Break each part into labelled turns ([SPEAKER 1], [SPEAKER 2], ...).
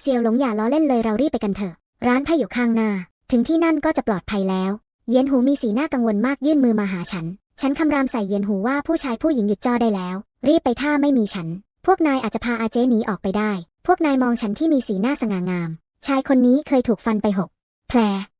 [SPEAKER 1] เซียวหลงอย่าล้อเล่นเลยเรารีบไปกันเถอะ ร้านไพ่อยู่ข้างหน้า ถึงที่นั่นก็จะปลอดภัยแล้ว เย็นหูมีสีหน้ากังวลมากยื่นมือมาหาฉัน ฉันคำรามใส่เย็นหูว่าผู้ชายผู้หญิงหยุดจ้อได้แล้ว รีบไปถ้าไม่มีฉัน พวกนายอาจจะพาอาเจหนีออกไปได้ พวกนายมองฉันที่มีสีหน้าสง่างาม ชายคนนี้เคยถูกฟันไปหกแผล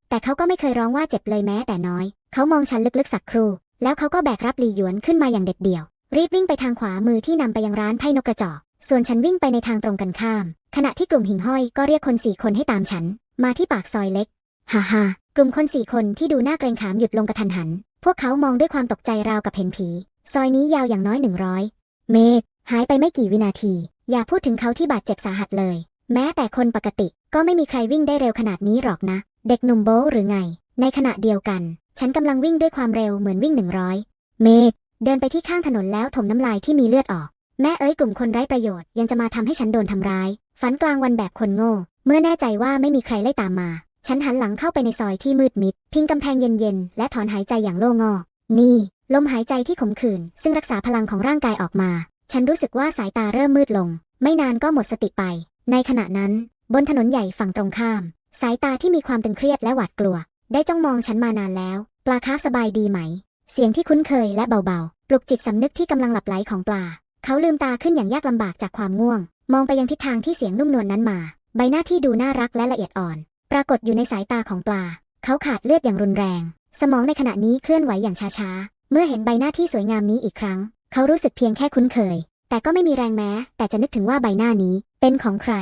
[SPEAKER 1] แต่เขาก็ไม่เคยร้องว่าเจ็บเลยแม้แต่น้อย เขามองฉันลึกๆสักครู่ แล้วเขาก็แบกรับลีหยวนขึ้นมาอย่างเด็ดเดี่ยว รีบวิ่งไปทางขวามือที่นำไปยังร้านไพ่นกกระจอก ส่วนฉันวิ่งไปในทางตรงกันข้าม ขณะที่กลุ่มหิ่งห้อยก็เรียกคนสี่คนให้ตามฉัน มาที่ปากซอยเล็ก ฮ่าฮ่ากลุ่มคนสี่คนที่ดูหน้าเกรงขามหยุดลงกระทันหัน พวกเขามองด้วยความตกใจราวกับเห็นผี ซอยนี้ยาวอย่างน้อยหนึ่งร้อยเมตร หายไปไม่กี่วินาที อย่าพูดถึงเขาที่บาดเจ็บสาหัสเลย แม้แต่คนปกติก็ไม่มีใครวิ่งได้เร็วขนาดนี้หรอกนะ เด็กหนุ่มโบหรือไง ในขณะเดียวกัน ฉันกำลังวิ่งด้วยความเร็วเหมือนวิ่งหนึ่งร้อยเมตร เดินไปที่ข้างถนนแล้วถมน้ำลายที่มีเลือดออก แม่เอ้ยกลุ่มคนไร้ประโยชน์ยังจะมาทำให้ฉันโดนทำร้าย ฝันกลางวันแบบคนโง่ เมื่อแน่ใจว่าไม่มีใครไล่ตามมา ฉันหันหลังเข้าไปในซอยที่มืดมิด พิงกำแพงเย็นๆ และถอนหายใจอย่างโล่งอกนี่ ลมหายใจที่ขมขื่นซึ่งรักษาพลังของร่างกายออกมา ฉันรู้สึกว่าสายตาเริ่มมืดลง ไม่นานก็หมดสติไป ในขณะนั้น บนถนนใหญ่ฝั่งตรงข้าม สายตาที่มีความตึงเครียดและหวาดกลัว ได้จ้องมองฉันมานานแล้ว ปลาค้าสบายดีไหม เสียงที่คุ้นเคยและเบาๆ ปลุกจิตสำนึกที่กำลังหลับไหลของปลา เขาลืมตาขึ้นอย่างยากลำบากจากความง่วง มองไปยังทิศทางที่เสียงนุ่มนวลนนั้นมา ใบหน้าที่ดูน่ารักและละเอียดอ่อน ปรากฏอยู่ในสายตาของปลา เขาขาดเลือดอย่างรุนแรง สมองในขณะนี้เคลื่อนไหวอย่างช้าๆ เมื่อเห็นใบหน้าที่สวยงามนี้อีกครั้ง เขารู้สึกเพียงแค่คุ้นเคย แต่ก็ไม่มีแรงแม้ แต่จะนึกถึงว่าใบหน้านี้เป็นของใคร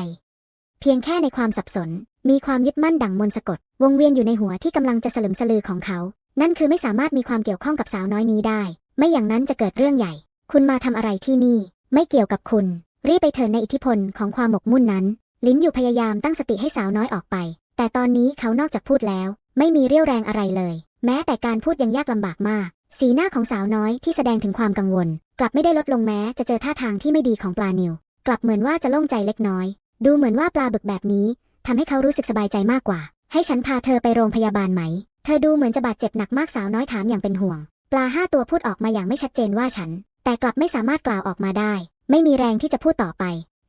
[SPEAKER 1] เพียงแค่ในความสับสน มีความยึดมั่นดั่งมนต์สะกด วงเวียนอยู่ในหัวที่กำลังจะสลึมสลือของเขา นั่นคือไม่สามารถมีความเกี่ยวข้องกับสาวน้อยนี้ได้ ไม่อย่างนั้นจะเกิดเรื่องใหญ่ คุณมาทำอะไรที่นี่ ไม่เกี่ยวกับคุณ รีบไปเถิดในอิทธิพลของความหมกมุ่นนั้น ลิ้นอยู่พยายามตั้งสติให้สาวน้อยออกไป แต่ตอนนี้เขานอกจากพูดแล้ว ไม่มีเรี่ยวแรงอะไรเลย แม้แต่การพูดยังยากลำบากมาก สีหน้าของสาวน้อยที่แสดงถึงความกังวล กลับไม่ได้ลดลงแม้จะเจอท่าทางที่ไม่ดีของปลานิว กลับเหมือนว่าจะโล่งใจเล็กน้อย ดูเหมือนว่าปลาบึกแบบนี้ทำให้เขารู้สึกสบายใจมากกว่า ให้ฉันพาเธอไปโรงพยาบาลไหม เธอดูเหมือนจะบาดเจ็บหนักมากสาวน้อยถามอย่างเป็นห่วง ปลาห้าตัวพูดออกมาอย่างไม่ชัดเจนว่าฉัน แต่กลับไม่สามารถกล่าวออกมาได้ ไม่มีแรงที่จะพูดต่อไป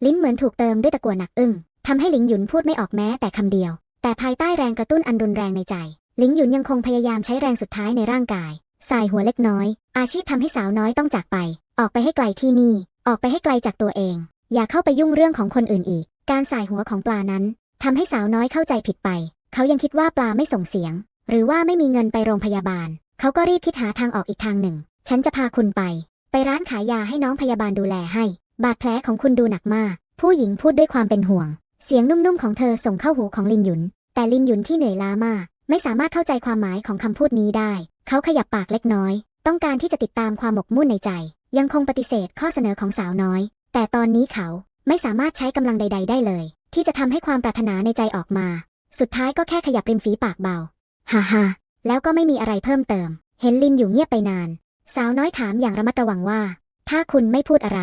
[SPEAKER 1] ลิ้นเหมือนถูกเติมด้วยตะกั่วหนักอึ้งทำให้หลิงหยุนพูดไม่ออกแม้แต่คำเดียว แต่ภายใต้แรงกระตุ้นอันรุนแรงในใจ หลิงหยุนยังคงพยายามใช้แรงสุดท้ายในร่างกายสายหัวเล็กน้อย อาชีพทำให้สาวน้อยต้องจากไป ออกไปให้ไกลที่นี่ ออกไปให้ไกลจากตัวเอง อย่าเข้าไปยุ่งเรื่องของคนอื่นอีก การสายหัวของปลานั้นทำให้สาวน้อยเข้าใจผิดไป เขายังคิดว่าปลาไม่ส่งเสียง หรือว่าไม่มีเงินไปโรงพยาบาล เขาก็รีบคิดหาทางออกอีกทางหนึ่ง ฉันจะพาคุณไป ไปร้านขายยาให้น้องพยาบาลดูแลให้ บาดแผลของคุณดูหนักมาก ผู้หญิงพูดด้วยความเป็นห่วง เสียงนุ่มๆของเธอส่งเข้าหูของลินหยุน แต่ลินหยุนที่เหนื่อยล้ามาก ไม่สามารถเข้าใจความหมายของคำพูดนี้ได้ เขาขยับปากเล็กน้อย ต้องการที่จะติดตามความหมกมุ่นในใจ ยังคงปฏิเสธข้อเสนอของสาวน้อย แต่ตอนนี้เขาไม่สามารถใช้กำลังใด ๆ ได้เลย ที่จะทำให้ความปรารถนาในใจออกมา สุดท้ายก็แค่ขยับริมฝีปากเบา ฮ่าฮ่าแล้วก็ไม่มีอะไรเพิ่มเติม เห็นลินอยู่เงียบไปนาน สาวน้อยถามอย่างระมัดระวังว่า ถ้าคุณไม่พูดอะไร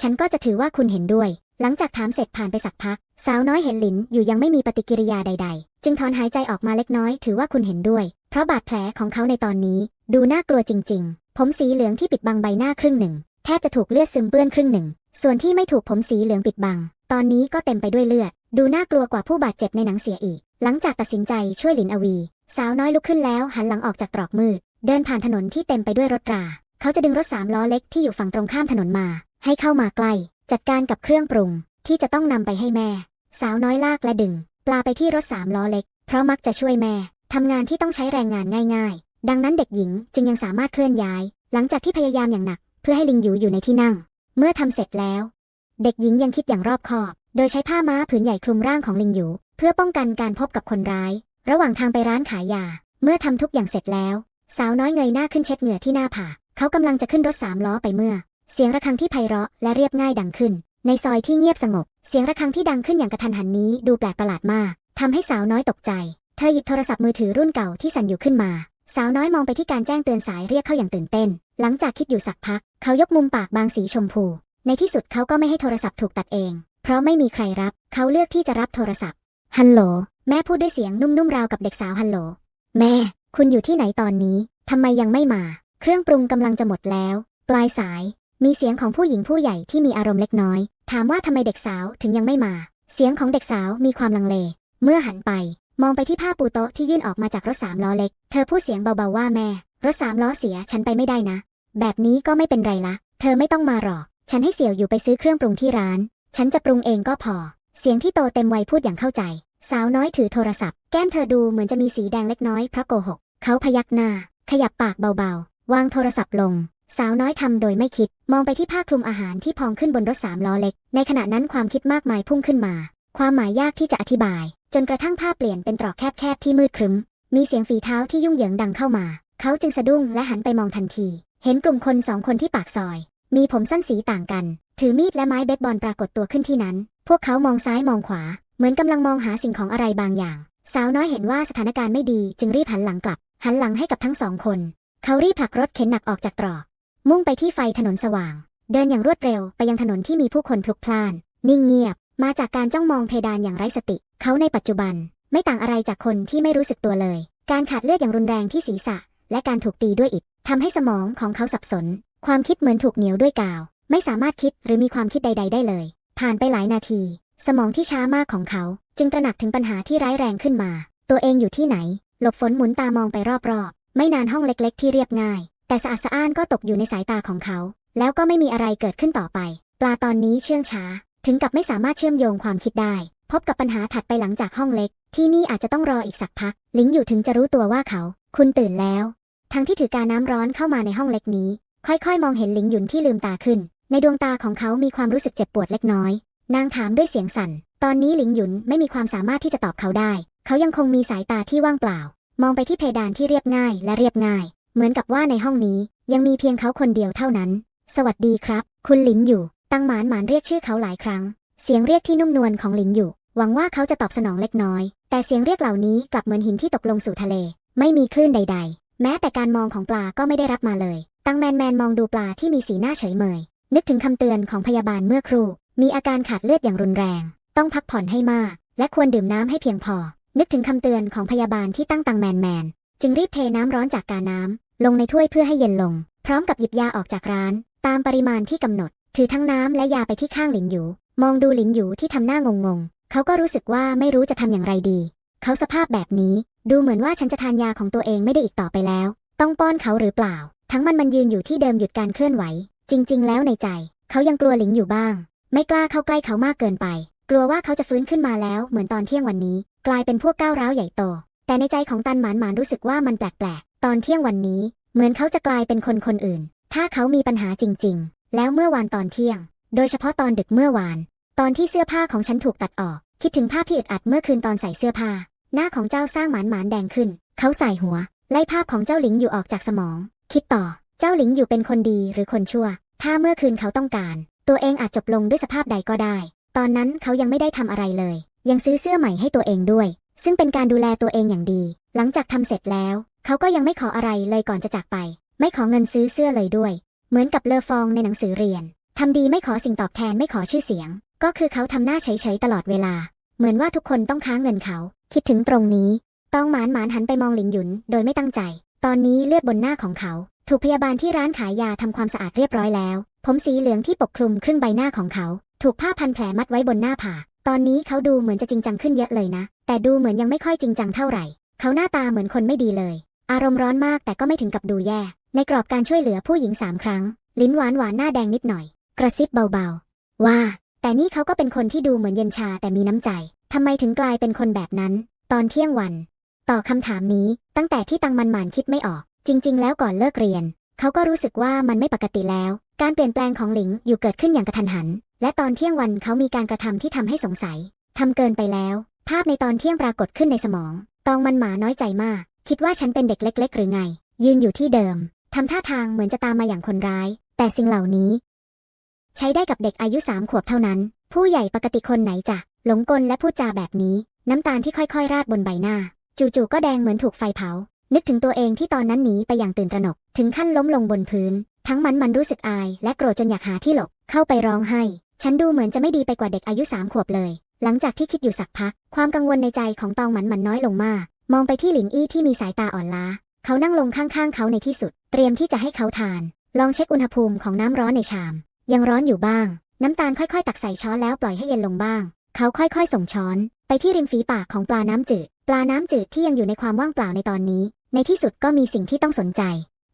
[SPEAKER 1] ฉันก็จะถือว่าคุณเห็นด้วย หลังจากถามเสร็จผ่านไปสักพัก สาวน้อยเห็นหลินอยู่ยังไม่มีปฏิกิริยาใด ๆ จึงถอนหายใจออกมาเล็กน้อย ถือว่าคุณเห็นด้วย เพราะบาดแผลของเขาในตอนนี้ ดูน่ากลัวจริง ๆ ผมสีเหลืองที่ปิดบังใบหน้าครึ่งหนึ่งแทบจะถูกเลือดซึมเปื้อนครึ่งหนึ่ง ส่วนที่ไม่ถูกผมสีเหลืองปิดบัง ตอนนี้ก็เต็มไปด้วยเลือด ดูน่ากลัวกว่าผู้บาดเจ็บในหนังเสียอีก หลังจากตัดสินใจช่วยหลินอวี สาวน้อยลุกขึ้นแล้วหันหลังออกจากตรอกมืด เดินผ่านถนนที่เต็มไปด้วยรถรา เขาจะดึงรถสามล้อเล็กที่อยู่ฝั่งตรงข้ามถนนมา ให้เข้ามาใกล้ จัดการกับเครื่องปรุง ที่จะต้องนำไปให้แม่ สาวน้อยลากและดึง ปลาไปที่รถสามล้อเล็ก เพราะมักจะช่วยแม่ทำงานที่ต้องใช้แรงงานง่าย ๆ ดังนั้นเด็กหญิงจึงยังสามารถเคลื่อนย้าย หลังจากที่พยายามอย่างหนัก เพื่อให้ลิงอยู่อยู่ในที่นั่ง เมื่อทำเสร็จแล้ว เด็กหญิงยังคิดอย่างรอบคอบ โดยใช้ผ้าม้าผืนใหญ่คลุมร่างของลิงอยู่ เพื่อป้องกันการพบกับคนร้าย ระหว่างทางไปร้านขายยา เมื่อทำทุกอย่างเสร็จแล้ว สาวน้อยเงยหน้าขึ้นเช็ดเหงื่อที่หน้าผากเขากำลังจะขึ้นรถสามล้อไปเมื่อ เสียงระฆังที่ไพเราะและเรียบง่ายดังขึ้น ในซอยที่เงียบสงบ เสียงระฆังที่ดังขึ้นอย่างกระทันหันนี้ดูแปลกประหลาดมากทำให้สาวน้อยตกใจ เธอหยิบโทรศัพท์มือถือรุ่นเก่าที่สั่นอยู่ขึ้นมา สาวน้อยมองไปที่การแจ้งเตือนสายเรียกเข้าอย่างตื่นเต้น หลังจากคิดอยู่สักพัก เขายกมุมปากบางสีชมพู ในที่สุดเขาก็ไม่ให้โทรศัพท์ถูกตัดเอง เพราะไม่มีใครรับ เขาเลือกที่จะรับโทรศัพท์ ฮัลโหล แม่พูดด้วยเสียงนุ่มๆราวกับเด็กสาวฮัลโหล แม่ คุณอยู่ที่ไหนตอนนี้ ทำไมยังไม่มา เครื่องปรุงกำลังจะหมดแล้ว ปลายสาย มีเสียงของผู้หญิงผู้ใหญ่ที่มีอารมณ์เล็กน้อย ถามว่าทำไมเด็กสาวถึงยังไม่มา เสียงของเด็กสาวมีความลังเล เมื่อหันไป มองไปที่ผ้าปูโต๊ะที่ยื่นออกมาจากรถสามล้อเล็ก เธอพูดเสียงเบาๆว่าแม่ รถสามล้อเสียฉันไปไม่ได้นะ แบบนี้ก็ไม่เป็นไรละ เธอไม่ต้องมาหรอก ฉันให้เสี่ยวอยู่ไปซื้อเครื่องปรุงที่ร้าน ฉันจะปรุงเองก็พอ เสียงที่โตเต็มวัยพูดอย่างเข้าใจ สาวน้อยถือโทรศัพท์ แก้มเธอดูเหมือนจะมีสีแดงเล็กน้อยเพราะโกหก เขาพยักหน้า ขยับปากเบาๆ วางโทรศัพท์ลง สาวน้อยทำโดยไม่คิด มองไปที่ผ้าคลุมอาหารที่พองขึ้นบนรถสามล้อเล็ก ในขณะนั้นความคิดมากมายพุ่งขึ้นมา ความหมายยากที่จะอธิบาย จนกระทั่งภาพเปลี่ยนเป็นตรอกแคบๆที่มืดครึ้ม มีเสียงฝีเท้าที่ยุ่งเหยิงดังเข้ามา เขาจึงสะดุ้งและหันไปมองทันที เห็นกลุ่มคนสองคนที่ปากซอย มีผมสั้นสีต่างกัน ถือมีดและไม้เบสบอลปรากฏตัวขึ้นที่นั้น พวกเขามองซ้ายมองขวา เหมือนกำลังมองหาสิ่งของอะไรบางอย่าง สาวน้อยเห็นว่าสถานการณ์ไม่ดีจึงรีบหันหลังกลับ หันหลังให้กับทั้งสองคน เขารีบผลักรถเข็นหนักออกจากตรอก มุ่งไปที่ไฟถนนสว่าง เดินอย่างรวดเร็วไปยังถนนที่มีผู้คนพลุกพล่าน นิ่งเงียบ มาจากการจ้องมองเพดานอย่างไร้สติ เขาในปัจจุบัน ไม่ต่างอะไรจากคนที่ไม่รู้สึกตัวเลย การขาดเลือดอย่างรุนแรงที่ศีรษะ และการถูกตีด้วยอิฐทำให้สมองของเขาสับสน ความคิดเหมือนถูกเหนียวด้วยกาว ไม่สามารถคิดหรือมีความคิดใด ๆ ได้เลย ผ่านไปหลายนาที สมองที่ช้ามากของเขา จึงตระหนักถึงปัญหาที่ร้ายแรงขึ้นมา ตัวเองอยู่ที่ไหน หลบฝนหมุนตามองไปรอบๆ ไม่นานห้องเล็กๆ ที่เรียบง่าย แต่สะอาดสะอ้านก็ตกอยู่ในสายตาของเขา แล้วก็ไม่มีอะไรเกิดขึ้นต่อไป ปลาตอนนี้เชื่องช้า ถึงกับไม่สามารถเชื่อมโยงความคิดได้ พบกับปัญหาถัดไปหลังจากห้องเล็ก ที่นี่อาจจะต้องรออีกสักพัก ลิงอยู่ถึงจะรู้ตัวว่าเขา คุณตื่นแล้ว ทั้งที่ถือการน้ำร้อนเข้ามาในห้องเล็กนี้ ค่อยๆ มองเห็นหลิงหยุนที่ลืมตาขึ้น ในดวงตาของเขามีความรู้สึกเจ็บปวดเล็กน้อย นางถามด้วยเสียงสั่น ตอนนี้หลิงหยุนไม่มีความสามารถที่จะตอบเขาได้ เขายังคงมีสายตาที่ว่างเปล่า มองไปที่เพดานที่เรียบง่ายและเรียบง่าย เหมือนกับว่าในห้องนี้ยังมีเพียงเขาคนเดียวเท่านั้น สวัสดีครับ คุณหลินอยู่ ตั้งหมานหมานเรียกชื่อเขาหลายครั้ง เสียงเรียกที่นุ่มนวลของหลินอยู่ หวังว่าเขาจะตอบสนองเล็กน้อย แต่เสียงเรียกเหล่านี้กลับเหมือนหินที่ตกลงสู่ทะเล ไม่มีคลื่นใด ๆ แม้แต่การมองของปลาก็ไม่ได้รับมาเลย ตั้งแมนแมนมองดูปลาที่มีสีหน้าเฉยเมย นึกถึงคำเตือนของพยาบาลเมื่อครู่ มีอาการขาดเลือดอย่างรุนแรง ต้องพักผ่อนให้มาก และควรดื่มน้ำให้เพียงพอ นึกถึงคำเตือนของพยาบาลที่ตั้งตังแมนแมน จึงรีบเทน้ำร้อนจากกาน้ำลงในถ้วยเพื่อให้เย็นลง พร้อมกับหยิบยาออกจากร้าน ตามปริมาณที่กำหนด ถือทั้งน้ำและยาไปที่ข้างหลินหยู มองดูหลินหยูที่ทำหน้างงงๆเขาก็รู้สึกว่าไม่รู้จะทำอย่างไรดี เขาสภาพแบบนี้ ดูเหมือนว่าฉันจะทานยาของตัวเองไม่ได้อีกต่อไปแล้ว ต้องป้อนเขาหรือเปล่า ทั้งมันมันยืนอยู่ที่เดิมหยุดการเคลื่อนไหว จริง ๆ แล้วในใจ เขายังกลัวหลิงอยู่บ้าง ไม่กล้าเข้าใกล้เขามากเกินไป กลัวว่าเขาจะฟื้นขึ้นมาแล้วเหมือนตอนเที่ยงวันนี้ กลายเป็นพวกก้าวร้าวใหญ่โต แต่ในใจของตันหมานหมานรู้สึกว่ามันแปลกๆ ตอนเที่ยงวันนี้ เหมือนเขาจะกลายเป็นคนคนอื่น ถ้าเขามีปัญหาจริง ๆ แล้วเมื่อวานตอนเที่ยง โดยเฉพาะตอนดึกเมื่อวาน ตอนที่เสื้อผ้าของฉันถูกตัดออก คิดถึงภาพที่อึดอัดเมื่อคืนตอนใส่เสื้อผ้า หน้าของเจ้าสร้างหมานหมานแดงขึ้น เขาใส่หัว ไล่ภาพของเจ้าหลิงอยู่ออกจากสมอง คิดต่อ เจ้าหลิงอยู่เป็นคนดีหรือคนชั่ว ถ้าเมื่อคืนเขาต้องการ ตัวเองอาจจบลงด้วยสภาพใดก็ได้ ตอนนั้นเขายังไม่ได้ทำอะไรเลย ยังซื้อเสื้อใหม่ให้ตัวเองด้วย ซึ่งเป็นการดูแลตัวเองอย่างดี หลังจากทำเสร็จแล้ว เขาก็ยังไม่ขออะไรเลยก่อนจะจากไป ไม่ขอเงินซื้อเสื้อเลยด้วย เหมือนกับเลอฟองในหนังสือเรียนทำดีไม่ขอสิ่งตอบแทนไม่ขอชื่อเสียง ก็คือเขาทำหน้าเฉยๆตลอดเวลา เหมือนว่าทุกคนต้องค้างเงินเขา คิดถึงตรงนี้ ต้องหมานหมานหันไปมองหลิงหยุน โดยไม่ตั้งใจ ตอนนี้เลือดบนหน้าของเขา ถูกพยาบาลที่ร้านขายยาทำความสะอาดเรียบร้อยแล้ว ผมสีเหลืองที่ปกคลุมครึ่งใบหน้าของเขา ถูกผ้าพันแผลมัดไว้บนหน้าผากตอนนี้เขาดูเหมือนจะจริงจังขึ้นเยอะเลยนะ แต่ดูเหมือนยังไม่ค่อยจริงจังเท่าไหร่ เขาหน้าตาเหมือนคนไม่ดีเลย อารมณ์ร้อนมากแต่ก็ไม่ถึงกับดูแย่ ในกรอบการช่วยเหลือผู้หญิงสามครั้ง ลิ้นหวานหวานหน้าแดงนิดหน่อย กระซิบเบาๆ ว่า แต่นี่เขาก็เป็นคนที่ดูเหมือนเย็นชาแต่มีน้ำใจทำไมถึงกลายเป็นคนแบบนั้น ตอนเที่ยงวัน ต่อคำถามนี้ ตั้งแต่ที่ตังมันหมานคิดไม่ออก จริง ๆ แล้วก่อนเลิกเรียน เขาก็รู้สึกว่ามันไม่ปกติแล้ว การเปลี่ยนแปลงของหลิงอยู่เกิดขึ้นอย่างกระทันหัน และตอนเที่ยงวันเขามีการกระทำที่ทำให้สงสัยทำเกินไปแล้ว ภาพในตอนเที่ยงปรากฏขึ้นในสมอง ตองมันหมาน้อยใจมาก คิดว่าฉันเป็นเด็กเล็ก ๆ หรือไง ยืนอยู่ที่เดิมทำท่าทางเหมือนจะตามมาอย่างคนร้าย แต่สิ่งเหล่านี้ ใช้ได้กับเด็กอายุสามขวบเท่านั้น ผู้ใหญ่ปกติคนไหนจะหลงกลและพูดจาแบบนี้ น้ำตาลที่ค่อยๆ ราดบนใบหน้า จู่ๆก็แดงเหมือนถูกไฟเผา นึกถึงตัวเองที่ตอนนั้นหนีไปอย่างตื่นตระหนก ถึงขั้นล้มลงบนพื้น ทั้งมันมันรู้สึกอาย และโกรธจนอยากหาที่หลบ เข้าไปร้องไห้ ฉันดูเหมือนจะไม่ดีไปกว่าเด็กอายุสามขวบเลย หลังจากที่คิดอยู่สักพัก ความกังวลในใจของตองมันมันน้อยลงมาก มองไปที่หลินอี้ที่มีสายตาอ่อนล้า เขานั่งลงข้างๆ เขาในที่สุด เตรียมที่จะให้เขาทาน ลองเช็คอุณหภูมิของน้ำร้อนในชาม ยังร้อนอยู่บ้าง น้ำตาลค่อยๆ ตักใส่ช้อนแล้วปล่อยให้เย็นลงบ้าง เขาค่อยๆ ส่งช้อน ไปที่ริมฝีปากของปลาน้ำจืด ปลาน้ำจืดที่ยังอยู่ในความว่างเปล่าในตอนนี้ ในที่สุดก็มีสิ่งที่ต้องสนใจ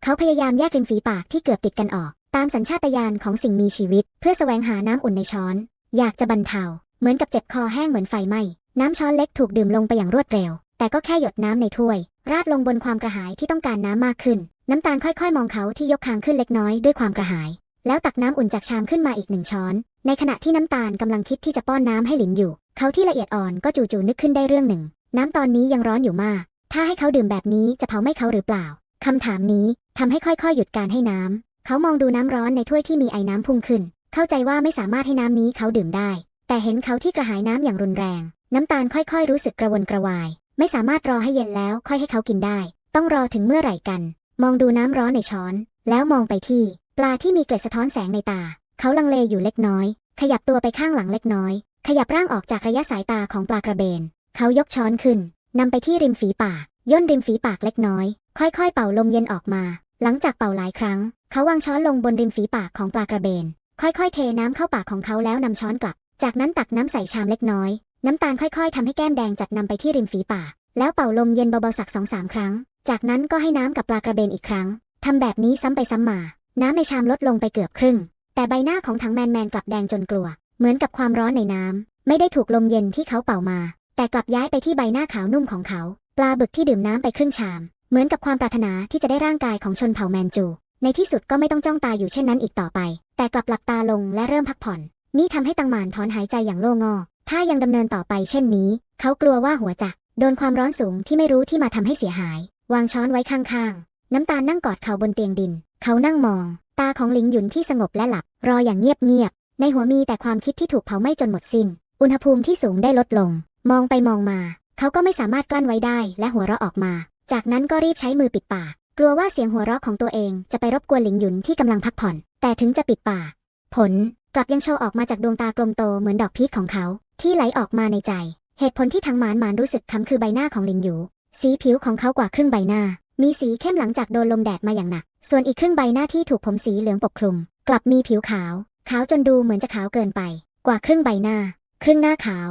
[SPEAKER 1] เขาพยายามแยกริมฝีปากที่เกือบติดกันออก ตามสัญชาตญาณของสิ่งมีชีวิต เพื่อแสวงหาน้ำอุ่นในช้อน อยากจะบรรเทา เหมือนกับเจ็บคอแห้งเหมือนไฟไหม้ น้ำช้อนเล็กถูกดื่มลงไปอย่างรวดเร็ว แต่ก็แค่หยดน้ำในถ้วย ราดลงบนความกระหายที่ต้องการน้ำมากขึ้น น้ำตาลค่อยๆ มองเขาที่ยกคางขึ้นเล็กน้อยด้วยความกระหาย แล้วตักน้ำอุ่นจากชามขึ้นมาอีกหนึ่งช้อน ในขณะที่น้ำตาลกำลังคิดที่จะป้อนน้ำให้หลินอยู่ เขาที่ละเอียดอ่อนก็จู่ๆนึกขึ้นได้เรื่องหนึ่งน้ำตอนนี้ยังร้อนอยู่มาก ถ้าให้เขาดื่มแบบนี้จะเผาไหม้เขาหรือเปล่า คำถามนี้ทำให้ค่อยๆ หยุดการให้น้ำ เขามองดูน้ำร้อนในถ้วยที่มีไอ้น้ำพุ่งขึ้น เข้าใจว่าไม่สามารถให้น้ำนี้เขาดื่มได้ แต่เห็นเขาที่กระหายน้ำอย่างรุนแรง น้ำตาลค่อยๆ รู้สึกกระวนกระวาย ไม่สามารถรอให้เย็นแล้วค่อยให้เขากินได้ ต้องรอถึงเมื่อไหร่กัน มองดูน้ำร้อนในช้อน แล้วมองไปที่ ปลาที่มีเกล็ดสะท้อนแสงในตา เขาลังเลอยู่เล็กน้อย ขยับตัวไปข้างหลังเล็กน้อย ขยับร่างออกจากระยะสายตาของปลากระเบน เขายกช้อนขึ้น นำไปที่ริมฝีปาก ย่นริมฝีปากเล็กน้อย ค่อยๆ เป่าลมเย็นออกมา หลังจากเป่าหลายครั้ง เขาวางช้อนลงบนริมฝีปากของปลากระเบน ค่อยๆ เทน้ำเข้าปากของเขาแล้วนำช้อนกลับ จากนั้นตักน้ำใส่ชามเล็กน้อย น้ำตาลค่อยๆทำให้แก้มแดงจัดนำไปที่ริมฝีปาก แล้วเป่าลมเย็นเบาๆสักสองสามครั้ง จากนั้นก็ให้น้ำกับปลากระเบนอีกครั้งทำแบบนี้ซ้ำไปซ้ำมา น้ำในชามลดลงไปเกือบครึ่ง แต่ใบหน้าของถังแมนแมนกลับแดงจนกลัว เหมือนกับความร้อนในน้ำไม่ได้ถูกลมเย็นที่เขาเป่ามา แต่กลับย้ายไปที่ใบหน้าขาวนุ่มของเขา ปลาบึกที่ดื่มน้ำไปครึ่งชาม เหมือนกับความปรารถนาที่จะได้ร่างกายของชนเผ่าแมนจู ในที่สุดก็ไม่ต้องจ้องตาอยู่เช่นนั้นอีกต่อไป แต่กลับหลับตาลงและเริ่มพักผ่อน นี่ทำให้ตังหมานถอนหายใจอย่างโล่งอ ถ้ายังดำเนินต่อไปเช่นนี้ เขากลัวว่าหัวจะโดนความร้อนสูงที่ไม่รู้ที่มาทำให้เสียหาย วางช้อนไว้ข้างๆ น้ำตาลนั่งกอดเขาบนเตียงดิน เขานั่งมอง ตาของหลิงหยุนที่สงบและหลับ รออย่างเงียบๆในหัวมีแต่ความคิดที่ถูกเผาไหม้จนหมดสิ้น อุณหภูมิที่สูงได้ลดลง มองไปมองมา เขาก็ไม่สามารถกลั้นไว้ได้และหัวเราะออกมา จากนั้นก็รีบใช้มือปิดปาก กลัวว่าเสียงหัวเราะของตัวเองจะไปรบกวนหลิงหยุนที่กำลังพักผ่อน แต่ถึงจะปิดปาก ผลกลับยังโชว์ออกมาจากดวงตากลมโตเหมือนดอกพีชของเขา ที่ไหลออกมาในใจ เหตุผลที่ทั้งหมานหมานรู้สึกคำคือใบหน้าของหลิงหยู สีผิวของเขากว่าครึ่งใบหน้า มีสีเข้มหลังจากโดนลมแดดมาอย่างหนัก ส่วนอีกครึ่งใบหน้าที่ถูกผมสีเหลืองปกคลุม กลับมีผิวขาว ขาวจนดูเหมือนจะขาวเกินไป กว่าครึ่งใบหน้า ครึ่งหน้าขาว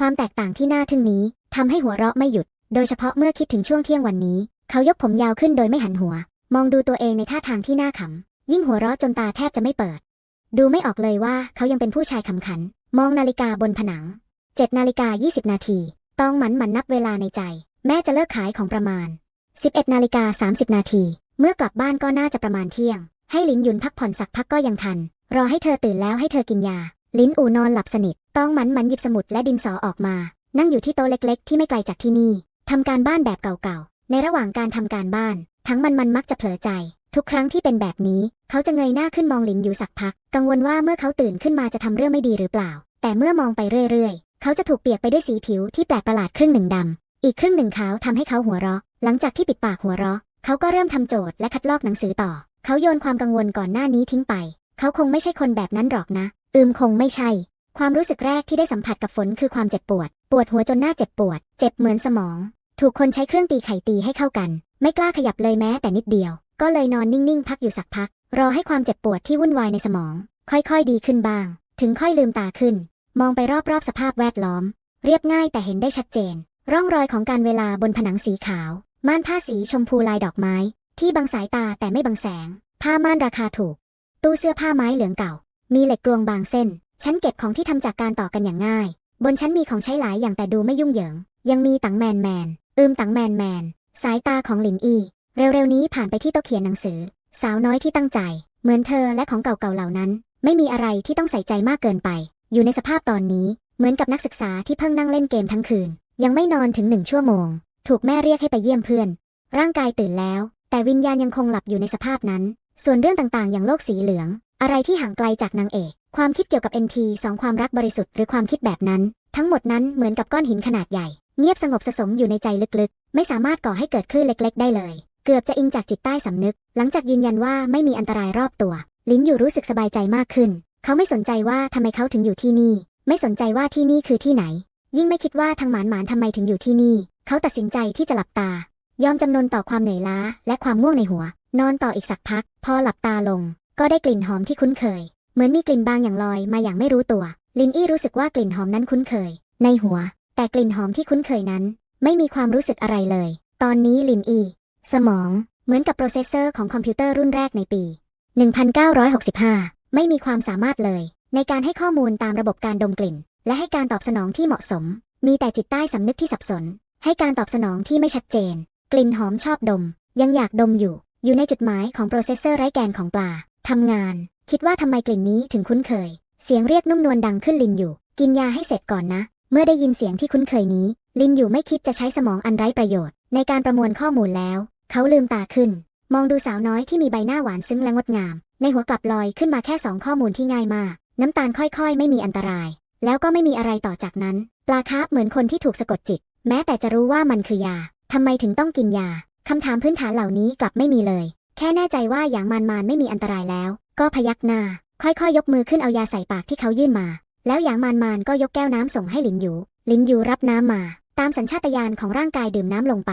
[SPEAKER 1] ความแตกต่างที่น้าทึ่งนี้ทำให้หัวเราะไม่หยุด โดยเฉพาะเมื่อคิดถึงช่วงเที่ยงวันนี้ เขายกผมยาวขึ้นโดยไม่หันหัว มองดูตัวเองในท่าทางที่น่าขำ ยิ่งหัวเราะจนตาแทบจะไม่เปิด ดูไม่ออกเลยว่าเขายังเป็นผู้ชายขำขัน มองนาฬิกาบนผนัง7นาฬิกา20นาที ต้องหมันหมันนับเวลาในใจ แม่จะเลิกขายของประมาณ11นาฬิกา30นาที เมื่อกลับบ้านก็น่าจะประมาณเที่ยง ให้ลินยุนพักผ่อนสักพักก็ยังทัน รอให้เธอตื่นแล้วให้เธอกินยา ลินอูนอนหลับสนิท ต้องหมันหมันหยิบสมุดและดินสอออกมา นั่งอยู่ที่โต๊ะเล็ก ๆ ที่ไม่ไกลจากที่นี่ทำการบ้านแบบเก่าๆ ในระหว่างการทำการบ้าน ทั้งมันมันมักจะเผลอใจ ทุกครั้งที่เป็นแบบนี้ เขาจะเงยหน้าขึ้นมองหลินอยู่สักพัก กังวลว่าเมื่อเขาตื่นขึ้นมาจะทำเรื่องไม่ดีหรือเปล่า แต่เมื่อมองไปเรื่อยๆ เขาจะถูกเปียกไปด้วยสีผิวที่แปลกประหลาดครึ่งหนึ่งดำอีกครึ่งหนึ่งขาวทำให้เขาหัวเราะ หลังจากที่ปิดปากหัวเราะ เขาก็เริ่มทำโจทย์และคัดลอกหนังสือต่อ เขาโยนความกังวลก่อนหน้านี้ทิ้งไป เขาคงไม่ใช่คนแบบนั้นหรอกนะ อืมคงไม่ใช่ ความรู้สึกแรกที่ได้สัมผัสกับฝนคือความเจ็บปวด ปวดหัวจนหน้าเจ็บปวด เจ็บเหมือนสมอง ถูกคนใช้เครื่องตีไข่ตีให้เข้ากัน ไม่กล้าขยับเลยแม้แต่นิดเดียว ก็เลยนอนนิ่งๆ พักอยู่สักพัก รอให้ความเจ็บปวดที่วุ่นวายในสมอง ค่อยๆ ดีขึ้นบ้าง ถึงค่อยลืมตาขึ้น มองไปรอบๆ สภาพแวดล้อม เรียบง่ายแต่เห็นได้ชัดเจน ร่องรอยของการเวลาบนผนังสีขาว ม่านผ้าสีชมพูลายดอกไม้ ที่บังสายตาแต่ไม่บังแสง ผ้าม่านราคาถูก ตู้เสื้อผ้าไม้เหลืองเก่า มีเหล็กกลวงบางเส้น ชั้นเก็บของที่ทำจากการต่อกันอย่างง่าย บนชั้นมีของใช้หลายอย่างแต่ดูไม่ยุ่งเหยิง ยังมีตังแมนแมน อืมตังแมนแมน สายตาของหลินอี เร็วๆนี้ผ่านไปที่โต๊ะเขียนหนังสือ สาวน้อยที่ตั้งใจ เหมือนเธอและของเก่าๆเหล่านั้น ไม่มีอะไรที่ต้องใส่ใจมากเกินไป อยู่ในสภาพตอนนี้เหมือนกับนักศึกษาที่เพิ่งนั่งเล่นเกมทั้งคืน ยังไม่นอนถึงหนึ่งชั่วโมง ถูกแม่เรียกให้ไปเยี่ยมเพื่อน ร่างกายตื่นแล้ว แต่วิญญาณยังคงหลับอยู่ในสภาพนั้น ส่วนเรื่องต่างๆ อย่างโลกสีเหลือง อะไรที่ห่างไกลจากนางเอก ความคิดเกี่ยวกับ NT สองความรักบริสุทธิ์หรือความคิดแบบนั้น ทั้งหมดนั้นเหมือนกับก้อนหินขนาดใหญ่ เงียบสงบสะสมอยู่ในใจลึกๆ ไม่สามารถก่อให้เกิดคลื่นเล็ก ๆ ได้เลย เกือบจะอิงจากจิตใต้สำนึก หลังจากยืนยันว่าไม่มีอันตรายรอบตัว ลินอยู่รู้สึกสบายใจมากขึ้น เขาไม่สนใจว่าทำไมเขาถึงอยู่ที่นี่ ไม่สนใจว่าที่นี่คือที่ไหน ยิ่งไม่คิดว่าทางหมานหมานทำไมถึงอยู่ที่นี่ เขาตัดสินใจที่จะหลับตา ยอมจำนนต่อความเหนื่อยล้า และความง่วงในหัว นอนต่ออีกสักพัก พอหลับตาลง ก็ได้กลิ่นหอมที่คุ้นเคย เหมือนมีกลิ่นบางอย่างลอยมาอย่างไม่รู้ตัว ลินอี้รู้สึกว่ากลิ่นหอมนั้นคุ้นเคย ในหัว แต่กลิ่นหอมที่คุ้นเคยนั้น ไม่มีความรู้สึกอะไรเลย ตอนนี้ลินอี้สมอง เหมือนกับโปรเซสเซอร์ของคอมพิวเตอร์รุ่นแรกในปี 1965 ไม่มีความสามารถเลย ในการให้ข้อมูลตามระบบการดมกลิ่น และให้การตอบสนองที่เหมาะสม มีแต่จิตใต้สำนึกที่สับสน ให้การตอบสนองที่ไม่ชัดเจน กลิ่นหอมชอบดม ยังอยากดมอยู่ อยู่ในจุดหมายของโปรเซสเซอร์ไร้แกนของปลา ทำงาน คิดว่าทำไมกลิ่นนี้ถึงคุ้นเคย เสียงเรียกนุ่มนวลดังขึ้นลินอยู่ กินยาให้เสร็จก่อนนะ เมื่อได้ยินเสียงที่คุ้นเคยนี้ ลินอยู่ไม่คิดจะใช้สมองอันไร้ประโยชน์ ในการประมวลข้อมูลแล้ว เขาลืมตาขึ้น มองดูสาวน้อยที่มีใบหน้าหวานซึ้งและงดงาม ในหัวกลับลอยขึ้นมาแค่สองข้อมูลที่ง่ายมาก น้ำตาลค่อยๆ ไม่มีอันตราย แล้วก็ไม่มีอะไรต่อจากนั้น ปลาคาร์ฟเหมือนคนที่ถูกสะกดจิต แม้แต่จะรู้ว่ามันคือยาทำไมถึงต้องกินยาคำถามพื้นฐานเหล่านี้กลับไม่มีเลย แค่แน่ใจว่าอย่างมานมานไม่มีอันตรายแล้ว ก็พยักหน้า ค่อยๆ ยกมือขึ้นเอายาใส่ปากที่เขายื่นมา แล้วอย่างมานมานก็ยกแก้วน้ำส่งให้หลินหยูหลินหยูรับน้ำมา ตามสัญชาตญาณของร่างกายดื่มน้ำลงไป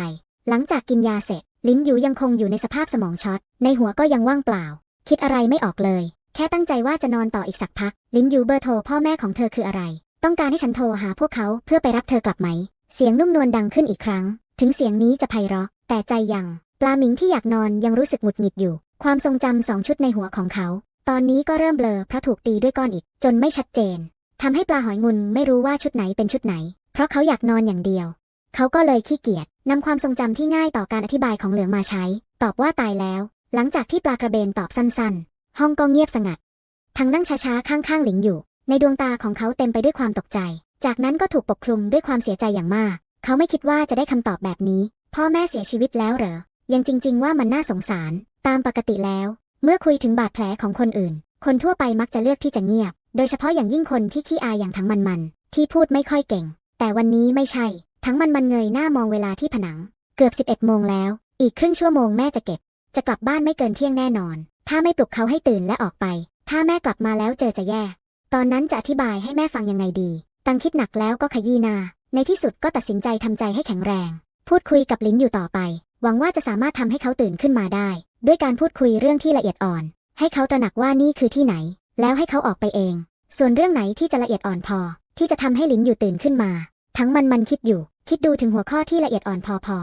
[SPEAKER 1] หลังจากกินยาเสร็จ ลินหยูยังคงอยู่ในสภาพสมองช็อต ในหัวก็ยังว่างเปล่า คิดอะไรไม่ออกเลย แค่ตั้งใจว่าจะนอนต่ออีกสักพัก ลินหยูเบอร์โทรพ่อแม่ของเธอคืออะไร ต้องการให้ฉันโทรหาพวกเขาเพื่อไปรับเธอกลับไหม เสียงนุ่มนวลดังขึ้นอีกครั้ง ถึงเสียงนี้จะไพเราะแต่ใจยัง ลาหมิงที่อยากนอนยังรู้สึกหงุดหงิดอยู่ ความทรงจำสองชุดในหัวของเขา ตอนนี้ก็เริ่มเบลอเพราะถูกตีด้วยก้อนอิฐจนไม่ชัดเจนทำให้ปลาหอยงุนไม่รู้ว่าชุดไหนเป็นชุดไหน เพราะเขาอยากนอนอย่างเดียว เขาก็เลยขี้เกียจนำความทรงจำที่ง่ายต่อการอธิบายของเหลืองมาใช้ ตอบว่าตายแล้ว หลังจากที่ปลากระเบนตอบสั้นๆ ห้องก็เงียบสงัดทั้งนั่งช้าๆข้างๆหลิงอยู่ ในดวงตาของเขาเต็มไปด้วยความตกใจ จากนั้นก็ถูกปกคลุมด้วยความเสียใจอย่างมาก เขาไม่คิดว่าจะได้คำตอบแบบนี้ พ่อแม่เสียชีวิตแล้วเหรอ ยังจริง ๆ ว่ามันน่าสงสาร ตามปกติแล้ว เมื่อคุยถึงบาดแผลของคนอื่น คนทั่วไปมักจะเลือกที่จะเงียบ โดยเฉพาะอย่างยิ่งคนที่ขี้อายอย่างทั้งมันมันที่พูดไม่ค่อยเก่ง แต่วันนี้ไม่ใช่ ทั้งมันมันเงยหน้ามองเวลาที่ผนัง เกือบ 11 โมงแล้ว อีกครึ่งชั่วโมงแม่จะเก็บ จะกลับบ้านไม่เกินเที่ยงแน่นอน ถ้าไม่ปลุกเขาให้ตื่นและออกไป ถ้าแม่กลับมาแล้วเจอจะแย่ ตอนนั้นจะอธิบายให้แม่ฟังยังไงดี ตังคิดหนักแล้วก็ขยี้หน้าในที่สุดก็ตัดสินใจทำใจให้แข็งแรง พูดคุยกับลิ้นอยู่ต่อไป หวังว่าจะสามารถทำให้เขาตื่นขึ้นมาได้ ด้วยการพูดคุยเรื่องที่ละเอียดอ่อน ให้เขาตระหนักว่านี่คือที่ไหน แล้วให้เขาออกไปเอง ส่วนเรื่องไหนที่จะละเอียดอ่อนพอ ที่จะทำให้ลินอยู่ตื่นขึ้นมา ทั้งมันมันคิดอยู่ คิดดูถึงหัวข้อที่ละเอียดอ่อนพอพอ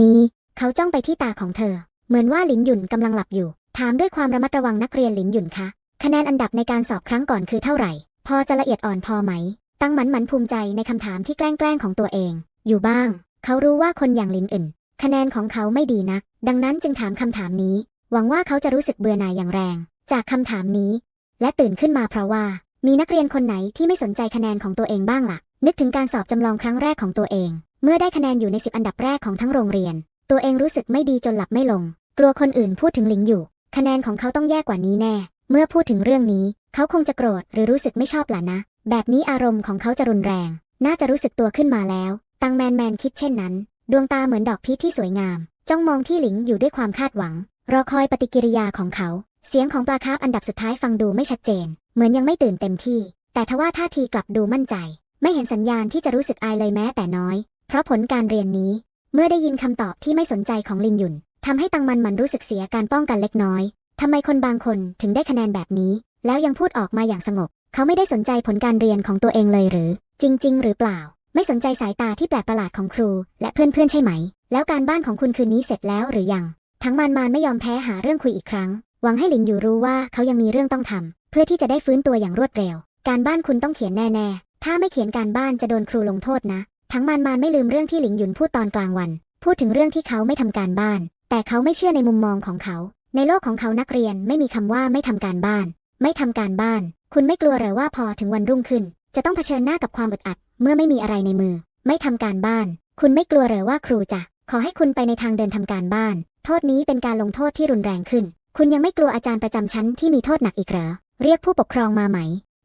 [SPEAKER 1] นี้เขาจ้องไปที่ตาของเธอ เหมือนว่าหลินหยุ่นกำลังหลับอยู่ ถามด้วยความระมัดระวังนักเรียนหลินหยุ่นคะคะแนนอันดับในการสอบครั้งก่อนคือเท่าไหร่ พอจะละเอียดอ่อนพอไหม ตั้งมันมันภูมิใจในคำถามที่แกล้งแกล้งของตัวเอง อยู่บ้าง เขารู้ว่าคนอย่างลินอื่น คะแนนของเขาไม่ดีนัก ดังนั้นจึงถามคำถามนี้ หวังว่าเขาจะรู้สึกเบื่อหน่ายอย่างแรง จากคำถามนี้ และตื่นขึ้นมาเพราะว่า มีนักเรียนคนไหนที่ไม่สนใจคะแนนของตัวเองบ้างล่ะ นึกถึงการสอบจำลองครั้งแรกของตัวเอง เมื่อได้คะแนนอยู่ในสิบอันดับแรกของทั้งโรงเรียน ตัวเองรู้สึกไม่ดีจนหลับไม่ลง กลัวคนอื่นพูดถึงหลิงอยู่ คะแนนของเขาต้องแย่กว่านี้แน่ เมื่อพูดถึงเรื่องนี้ เขาคงจะโกรธหรือรู้สึกไม่ชอบล่ะนะ แบบนี้อารมณ์ของเขาจะรุนแรง น่าจะรู้สึกตัวขึ้นมาแล้ว ตังแมนแมนคิดเช่นนั้น ดวงตาเหมือนดอกพีชที่สวยงาม จ้องมองที่หลิงอยู่ด้วยความคาดหวัง รอคอยปฏิกิริยาของเขา เสียงของปลาคาร์ฟอันดับสุดท้ายฟังดูไม่ชัดเจน เหมือนยังไม่ตื่นเต็มที่ แต่ทว่าท่าทีกลับดูมั่นใจ ไม่เห็นสัญญาณที่จะรู้สึกอายเลยแม้แต่น้อย เพราะผลการเรียนนี้ เมื่อได้ยินคำตอบที่ไม่สนใจของลินหยุนทำให้ตังมันมันรู้สึกเสียการป้องกันเล็กน้อยทำไมคนบางคนถึงได้คะแนนแบบนี้ แล้วยังพูดออกมาอย่างสงบ เขาไม่ได้สนใจผลการเรียนของตัวเองเลยหรือ จริง ๆ หรือเปล่า ไม่สนใจสายตาที่แปลกประหลาดของครู และเพื่อนๆใช่ไหม แล้วการบ้านของคุณคืนนี้เสร็จแล้วหรือยัง ทั้งมานมานไม่ยอมแพ้หาเรื่องคุยอีกครั้ง หวังให้หลินอยู่รู้ว่าเขายังมีเรื่องต้องทำเพื่อที่จะได้ฟื้นตัวอย่างรวดเร็ว การบ้านคุณต้องเขียนแน่ๆ ถ้าไม่เขียนการบ้านจะโดนครูลงโทษนะ ทั้งมานมานไม่ลืมเรื่องที่หลิงหยุนพูดตอนกลางวัน พูดถึงเรื่องที่เขาไม่ทำการบ้าน แต่เขาไม่เชื่อในมุมมองของเขา ในโลกของเขานักเรียนไม่มีคำว่าไม่ทำการบ้าน ไม่ทำการบ้าน คุณไม่กลัวหรอว่าพอถึงวันรุ่งขึ้น จะต้องเผชิญหน้ากับความอึดอัด เมื่อไม่มีอะไรในมือ ไม่ทำการบ้าน คุณไม่กลัวเหรอว่าครูจะขอให้คุณไปในทางเดินทำการบ้าน โทษนี้เป็นการลงโทษที่รุนแรงขึ้น คุณยังไม่กลัวอาจารย์ประจำชั้นที่มีโทษหนักอีกเหรอ เรียกผู้ปกครองมาไหม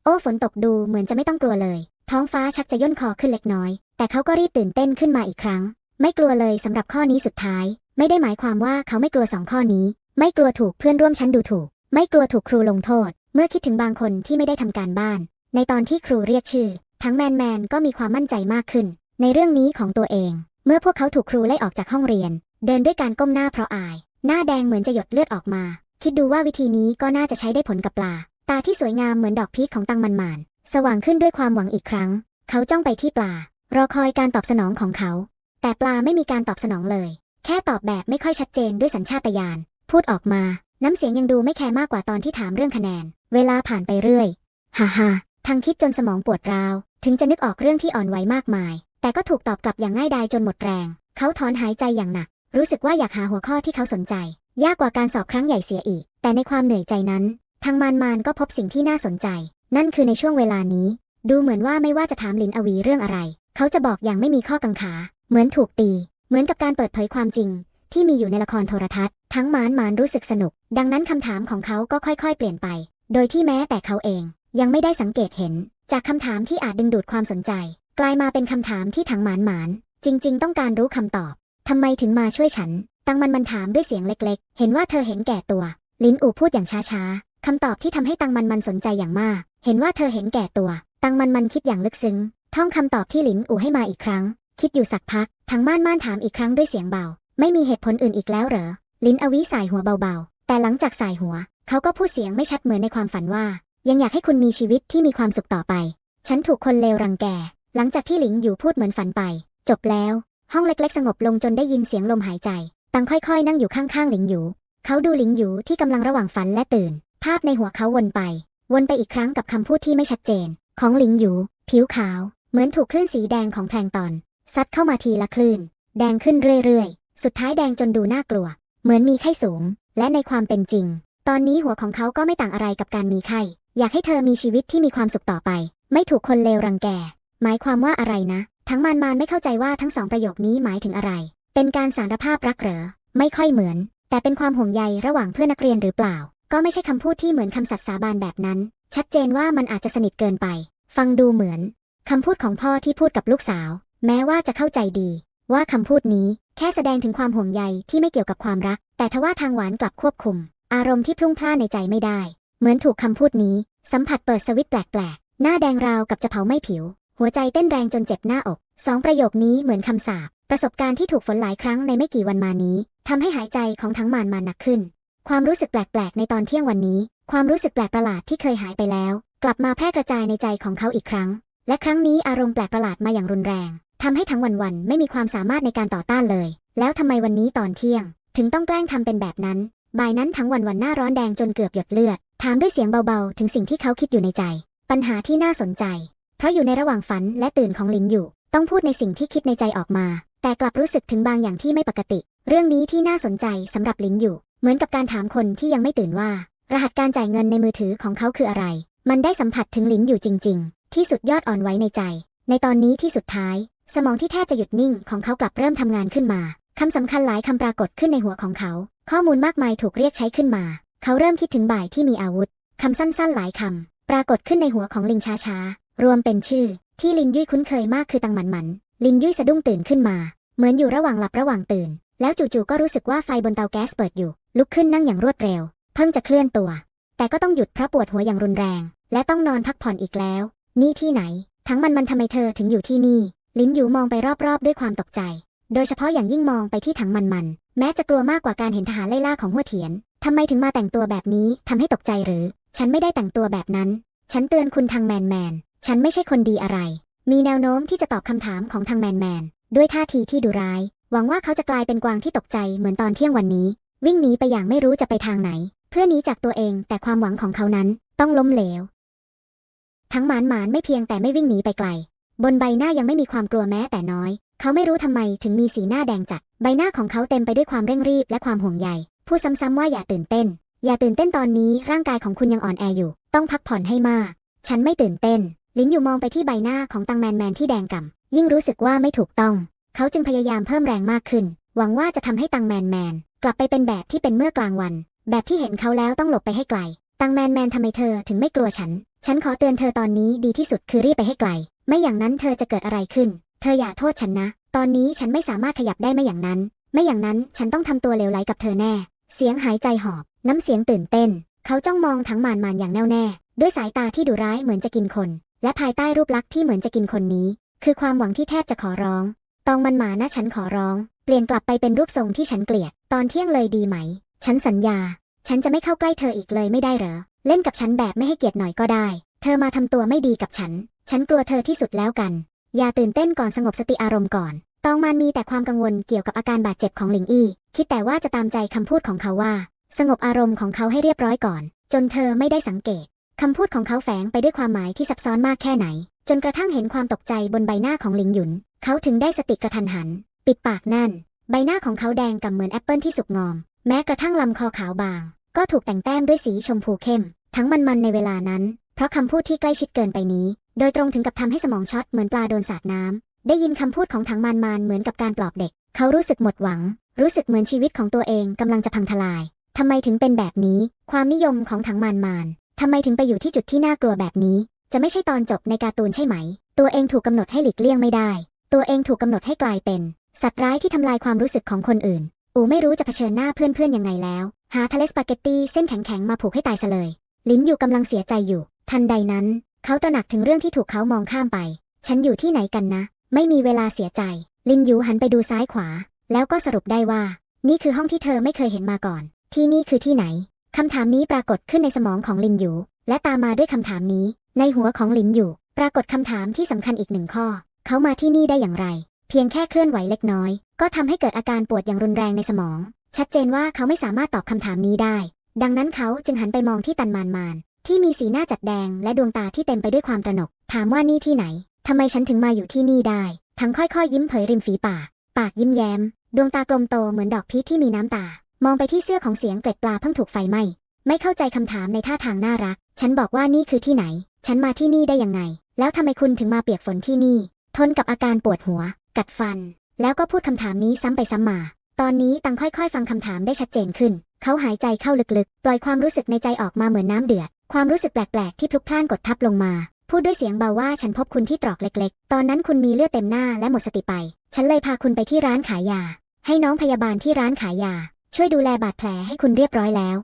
[SPEAKER 1] โอ้ฝนตกดูเหมือนจะไม่ต้องกลัวเลย ท้องฟ้าชักจะย่นคอขึ้นเล็กน้อย แต่เขาก็รีบตื่นเต้นขึ้นมาอีกครั้ง ไม่กลัวเลยสำหรับข้อนี้สุดท้าย ไม่ได้หมายความว่าเขาไม่กลัวสองข้อนี้ ไม่กลัวถูกเพื่อนร่วมชั้นดูถูก ไม่กลัวถูกครูลงโทษ เมื่อคิดถึงบางคนที่ไม่ได้ทำการบ้าน ในตอนที่ครูเรียกชื่อ ทั้งแมนแมนก็มีความมั่นใจมากขึ้น ในเรื่องนี้ของตัวเอง เมื่อพวกเขาถูกครูไล่ออกจากห้องเรียน เดินด้วยการก้มหน้าเพราะอาย หน้าแดงเหมือนจะหยดเลือดออกมา คิดดูว่าวิธีนี้ก็น่าจะใช้ได้ผลกับปลา ตาที่สวยงามเหมือนดอกพีชของตังมันมานสว่างขึ้นด้วยความหวังอีกครั้ง เขาจ้องไปที่ปลา รอคอยการตอบสนองของเขา แต่ปลาไม่มีการตอบสนองเลย แค่ตอบแบบไม่ค่อยชัดเจนด้วยสัญชาตญาณ พูดออกมา น้ำเสียงยังดูไม่แคร์มากกว่าตอนที่ถามเรื่องคะแนน เวลาผ่านไปเรื่อย ฮ่าฮ่าทางคิดจนสมองปวดร้าว ถึงจะนึกออกเรื่องที่อ่อนไหวมากมาย แต่ก็ถูกตอบกลับอย่างง่ายดายจนหมดแรง เขาถอนหายใจอย่างหนัก รู้สึกว่าอยากหาหัวข้อที่เขาสนใจ ยากกว่าการสอบครั้งใหญ่เสียอีก แต่ในความเหนื่อยใจนั้น ทางมานมานก็พบสิ่งที่น่าสนใจ นั่นคือในช่วงเวลานี้ ดูเหมือนว่าไม่ว่าจะถามลินอวีเรื่องอะไร เขาจะบอกอย่างไม่มีข้อกังขา เหมือนถูกตี เหมือนกับการเปิดเผยความจริง ที่มีอยู่ในละครโทรทัศน์ ทั้งมานมานรู้สึกสนุก ดังนั้นคำถามของเขาก็ค่อย ๆ เปลี่ยนไป โดยที่แม้แต่เขาเองยังไม่ได้สังเกตเห็น จากคำถามที่อาจดึงดูดความสนใจ กลายมาเป็นคำถามที่ถังหมานหมาน จริง ๆ ต้องการรู้คำตอบทำไมถึงมาช่วยฉัน ตังมันมันถามด้วยเสียงเล็กๆ เห็นว่าเธอเห็นแก่ตัว ลินอูพูดอย่างช้าๆคำตอบที่ทำให้ตังมันมันสนใจอย่างมาก เห็นว่าเธอเห็นแก่ตัว ตังมันมันคิดอย่างลึกซึ้ง ท่องคำตอบที่ลินอูให้มาอีกครั้ง คิดอยู่สักพักทางม่านม่านถามอีกครั้งด้วยเสียงเบา ไม่มีเหตุผลอื่นอีกแล้วเหรอ ลินอวิสายหัวเบาๆ แต่หลังจากสายหัว เขาก็พูดเสียงไม่ชัดเหมือนในความฝันว่า ยังอยากให้คุณมีชีวิตที่มีความสุขต่อไป ฉันถูกคนเลวรังแก หลังจากที่หลิงอยู่พูดเหมือนฝันไป จบแล้ว ห้องเล็กๆ สงบลงจนได้ยินเสียงลมหายใจ ตังค่อยๆ นั่งอยู่ข้างๆหลิงอยู่ เขาดูหลิงอยู่ที่กำลังระหว่างฝันและตื่น ภาพในหัวเขาวนไป วนไปอีกครั้งกับคำพูดที่ไม่ชัดเจน ของหลิงอยู่ ผิวขาว เหมือนถูกคลื่นสีแดงของแพลงตอน ซัดเข้ามาทีละคลื่น แดงขึ้นเรื่อยๆ สุดท้ายแดงจนดูน่ากลัว เหมือนมีไข้สูง และในความเป็นจริง ตอนนี้หัวของเขาก็ไม่ต่างอะไรกับการมีไข้ อยากให้เธอมีชีวิตที่มีความสุขต่อไป ไม่ถูกคนเลวรังแก หมายความว่าอะไรนะ ทั้งมานมานไม่เข้าใจว่าทั้งสองประโยคนี้หมายถึงอะไร เป็นการสารภาพรักเหรอ ไม่ค่อยเหมือน แต่เป็นความห่วงใยระหว่างเพื่อนนักเรียนหรือเปล่า ก็ไม่ใช่คำพูดที่เหมือนคำสัตย์สาบานแบบนั้น ชัดเจนว่ามันอาจจะสนิทเกินไป ฟังดูเหมือนคำพูดของพ่อที่พูดกับลูกสาว แม้ว่าจะเข้าใจดี ว่าคำพูดนี้แค่แสดงถึงความห่วงใยที่ไม่เกี่ยวกับความรัก แต่ทว่าทางหวานกลับควบคุม อารมณ์ที่พลุ่งพล่านในใจไม่ได้ เหมือนถูกคำพูดนี้ สัมผัสเปิดสวิตช์แปลกๆ หน้าแดงราวกับจะเผาไหม้ผิว หัวใจเต้นแรงจนเจ็บหน้าอกสองประโยคนี้เหมือนคำสาปประสบการณ์ที่ถูกฝนหลายครั้งในไม่กี่วันมานี้ทำให้หายใจของทั้งมานมาหนักขึ้น ความรู้สึกแปลกๆ ในตอนเที่ยงวันนี้ ความรู้สึกแปลกประหลาดที่เคยหายไปแล้ว กลับมาแพร่กระจายในใจของเขาอีกครั้ง และครั้งนี้อารมณ์แปลกประหลาดมาอย่างรุนแรงทำให้ทั้งวันวันๆไม่มีความสามารถในการต่อต้านเลย แล้วทำไมวันนี้ตอนเที่ยง ถึงต้องแกล้งทำเป็นแบบนั้น บ่ายนั้นทั้งวันวันหน้าร้อนแดงจนเกือบหยดเลือด ถามด้วยเสียงเบาๆ ถึงสิ่งที่เขาคิดอยู่ในใจ ปัญหาที่น่าสนใจ เพราะอยู่ในระหว่างฝันและตื่นของลินอยู่ ต้องพูดในสิ่งที่คิดในใจออกมา แต่กลับรู้สึกถึงบางอย่างที่ไม่ปกติ เรื่องนี้ที่น่าสนใจสำหรับลินอยู่ เหมือนกับการถามคนที่ยังไม่ตื่นว่า รหัสการจ่ายเงินในมือถือของเขาคืออะไร มันได้สัมผัสถึงลินอยู่จริง ๆ ที่สุดยอดอ่อนไว้ในใจ ในตอนนี้ที่สุดท้าย สมองที่แทบจะหยุดนิ่งของเขากลับเริ่มทำงานขึ้นมาคำสำคัญหลายคำปรากฏขึ้นในหัวของเขา ข้อมูลมากมายถูกเรียกใช้ขึ้นมา เขาเริ่มคิดถึงบ่ายที่มีอาวุธ คำสั้นๆหลายคำ ปรากฏขึ้นในหัวของลิงช้าๆ รวมเป็นชื่อ ที่ลินยุ้ยคุ้นเคยมากคือตังหมันหมัน ลินยุ้ยสะดุ้งตื่นขึ้นมา เหมือนอยู่ระหว่างหลับระหว่างตื่น แล้วจู่ๆก็รู้สึกว่าไฟบนเตาแก๊สเปิดอยู่ ลุกขึ้นนั่งอย่างรวดเร็ว เพิ่งจะเคลื่อนตัว แต่ก็ต้องหยุดเพราะปวดหัวอย่างรุนแรง และต้องนอนพักผ่อนอีกแล้ว นี่ที่ไหน ทั้งมันมันทำไมเธอถึงอยู่ที่นี่ ลินยูมองไปรอบๆ ด้วยความตกใจ โดยเฉพาะอย่างยิ่งมองไปที่ถังมันมันแม้จะกลัวมากกว่าการเห็นทหารไล่ล่าของหัวเถียน ทำไมถึงมาแต่งตัวแบบนี้ทำให้ตกใจหรือ ฉันไม่ได้แต่งตัวแบบนั้น ฉันเตือนคุณทางแมนแมน ฉันไม่ใช่คนดีอะไร มีแนวโน้มที่จะตอบคำถามของทางแมนแมน ด้วยท่าทีที่ดุร้าย หวังว่าเขาจะกลายเป็นกวางที่ตกใจเหมือนตอนเที่ยงวันนี้ วิ่งหนีไปอย่างไม่รู้จะไปทางไหน เพื่อหนีจากตัวเองแต่ความหวังของเขานั้นต้องล้มเหลว ทั้งหมานหมานไม่เพียงแต่ไม่วิ่งหนีไปไกล บนใบหน้ายังไม่มีความกลัวแม้แต่น้อย เขาไม่รู้ทำไมถึงมีสีหน้าแดงจัด ใบหน้าของเขาเต็มไปด้วยความเร่งรีบและความห่วงใย พูดซ้ำๆว่าอย่าตื่นเต้น อย่าตื่นเต้นตอนนี้ร่างกายของคุณยังอ่อนแออยู่ ต้องพักผ่อนให้มาก ฉันไม่ตื่นเต้น ลินอยู่มองไปที่ใบหน้าของตังแมนแมนที่แดงก่ำยิ่งรู้สึกว่าไม่ถูกต้อง เขาจึงพยายามเพิ่มแรงมากขึ้น หวังว่าจะทำให้ตังแมนแมนกลับไปเป็นแบบที่เป็นเมื่อกลางวัน แบบที่เห็นเขาแล้วต้องหลบไปให้ไกล ตังแมนแมนทำไมเธอถึงไม่กลัวฉัน ฉันขอเตือนเธอตอนนี้ดีที่สุดคือรีบไปให้ไกล ไม่อย่างนั้นเธอจะเกิดอะไรขึ้น เธออย่าโทษฉันนะ ตอนนี้ฉันไม่สามารถขยับได้ไม่อย่างนั้น ไม่อย่างนั้นฉันต้องทำตัวเลวไหลกับเธอแน่ เสียงหายใจหอบ น้ำเสียงตื่นเต้น เขาจ้องมองทั้งมานมานอย่างแน่วแน่ ด้วยสายตาที่ดุร้ายเหมือนจะกินคน และภายใต้รูปลักษณ์ที่เหมือนจะกินคนนี้ คือความหวังที่แทบจะขอร้อง ตองมันหมานะฉันขอร้อง เปลี่ยนกลับไปเป็นรูปทรงที่ฉันเกลียด ตอนเที่ยงเลยดีไหม ฉันสัญญา ฉันจะไม่เข้าใกล้เธออีกเลยไม่ได้เหรอ เล่นกับฉันแบบไม่ให้เกียรติหน่อยก็ได้ เธอมาทำตัวไม่ดีกับฉัน ฉันกลัวเธอที่สุดแล้วกัน อย่าตื่นเต้นก่อนสงบสติอารมณ์ก่อน ตองมานมีแต่ความกังวลเกี่ยวกับอาการบาดเจ็บของหลิงอี้ คิดแต่ว่าจะตามใจคำพูดของเขาว่า สงบอารมณ์ของเขาให้เรียบร้อยก่อน จนเธอไม่ได้สังเกตคำพูดของเขาแฝงไปด้วยความหมายที่ซับซ้อนมากแค่ไหน จนกระทั่งเห็นความตกใจบนใบหน้าของหลิงหยุน เขาถึงได้สติกระทันหัน ปิดปากนั่น ใบหน้าของเขาแดงก่ำเหมือนแอปเปิลที่สุกงอม แม้กระทั่งลำคอขาวบาง ก็ถูกแต่งแต้มด้วยสีชมพูเข้ม ทั้งมันๆในเวลานั้น เพราะคำพูดที่ใกล้ชิดเกินไปนี้ โดยตรงถึงกับทำให้สมองช็อตเหมือนปลาโดนสาดน้ำ ได้ยินคำพูดของถังมันมานเหมือนกับการปลอบเด็ก เขารู้สึกหมดหวัง รู้สึกเหมือนชีวิตของตัวเองกำลังจะพังทลายทำไมถึงเป็นแบบนี้ ความนิยมของถังมันมานทำไมถึงไปอยู่ที่จุดที่น่ากลัวแบบนี้ จะไม่ใช่ตอนจบในการ์ตูนใช่ไหม ตัวเองถูกกำหนดให้หลีกเลี่ยงไม่ได้ ตัวเองถูกกำหนดให้กลายเป็น สัตว์ร้ายที่ทำลายความรู้สึกของคนอื่น อูไม่รู้จะเผชิญหน้าเพื่อนๆยังไงแล้ว หาทะเลสปาเกตตี้เส้นแข็งๆมาผูกให้ตายซะเลย ลิ้นอยู่กำลังเสียใจอยู่ ทันใดนั้น เขาตระหนักถึงเรื่องที่ถูกเขามองข้ามไป ฉันอยู่ที่ไหนกันนะ ไม่มีเวลาเสียใจ ลินยูหันไปดูซ้ายขวา แล้วก็สรุปได้ว่า นี่คือห้องที่เธอไม่เคยเห็นมาก่อน ที่นี่คือที่ไหนคำถามนี้ปรากฏขึ้นในสมองของลินยูและตามมาด้วยคำถามนี้ ในหัวของลินยูปรากฏคำถามที่สำคัญอีกหนึ่งข้อ เขามาที่นี่ได้อย่างไร เพียงแค่เคลื่อนไหวเล็กน้อย ก็ทำให้เกิดอาการปวดอย่างรุนแรงในสมอง ชัดเจนว่าเขาไม่สามารถตอบคำถามนี้ได้ ดังนั้นเขาจึงหันไปมองที่ตันมานมานที่มีสีหน้าจัดแดงและดวงตาที่เต็มไปด้วยความตระหนก ถามว่านี่ที่ไหน ทำไมฉันถึงมาอยู่ที่นี่ได้ ทั้งค่อยๆ ยิ้มเผยริมฝีปาก ปากยิ้มแย้ม ดวงตากลมโตเหมือนดอกพีชที่มีน้ำตา มองไปที่เสื้อของเสียงเกล็ดปลาเพิ่งถูกไฟไหม้ ไม่เข้าใจคำถามในท่าทางน่ารัก ฉันบอกว่านี่คือที่ไหน ฉันมาที่นี่ได้ยังไง แล้วทำไมคุณถึงมาเปียกฝนที่นี่ ทนกับอาการปวดหัว กัดฟัน แล้วก็พูดคำถามนี้ซ้ำไปซ้ำมา ตอนนี้ตังค่อยๆ ฟังคำถามได้ชัดเจนขึ้น เขาหายใจเข้าลึกๆ ปล่อยความรู้สึกในใจออกมาเหมือนน้ำเดือด ความรู้สึกแปลกๆ ที่พลุกพล่านกดทับลงมา พูดด้วยเสียงเบาว่าฉันพบคุณที่ตรอกเล็ก ๆ ตอนนั้นคุณมีเลือดเต็มหน้าและหมดสติไป ฉันเลยพาคุณไปที่ร้านขายยา ให้น้องพยาบาลที่ร้านขายยา ช่วยดูแลบาดแผลให้คุณเรียบร้อยแล้ว